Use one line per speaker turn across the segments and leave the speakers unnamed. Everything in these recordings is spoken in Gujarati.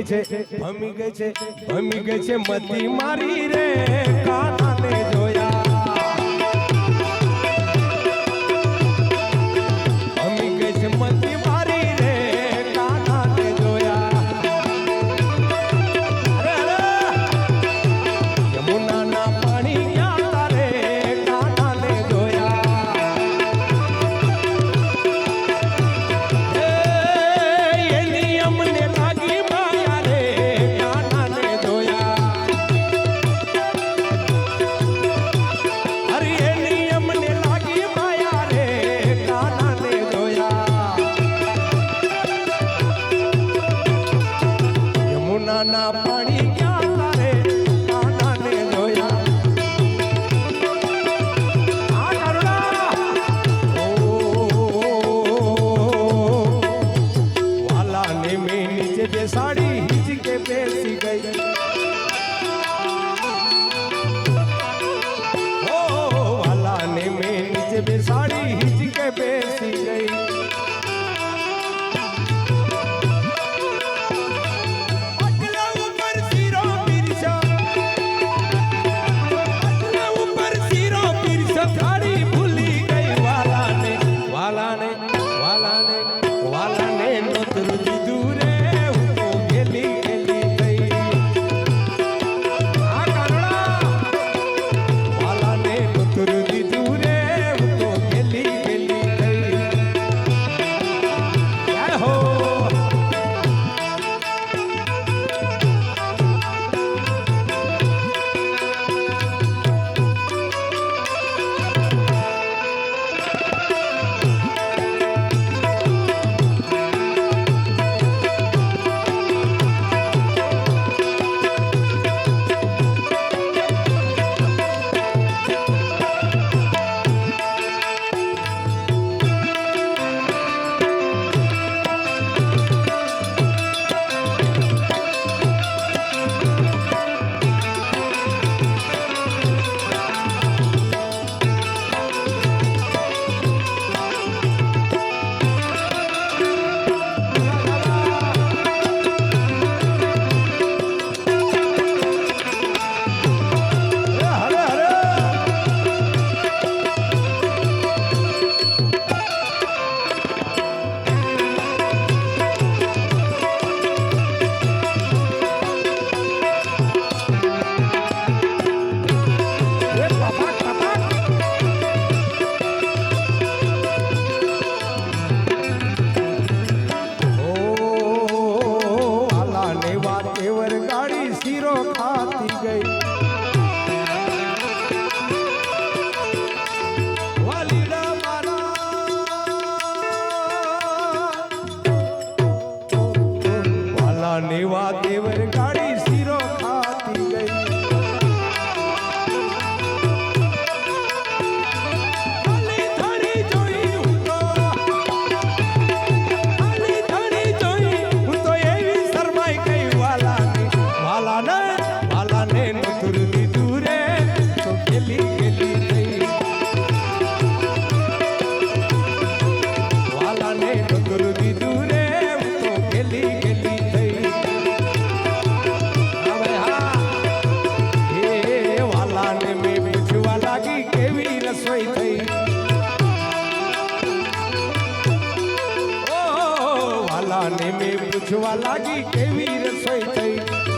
ગઈ છે ભમી ગઈ છે ભમી ગઈ છે મતી મારી રે કાના અને મેં પૂછવા લાગી કેવી રસોઈ થઈ?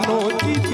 জানো জীব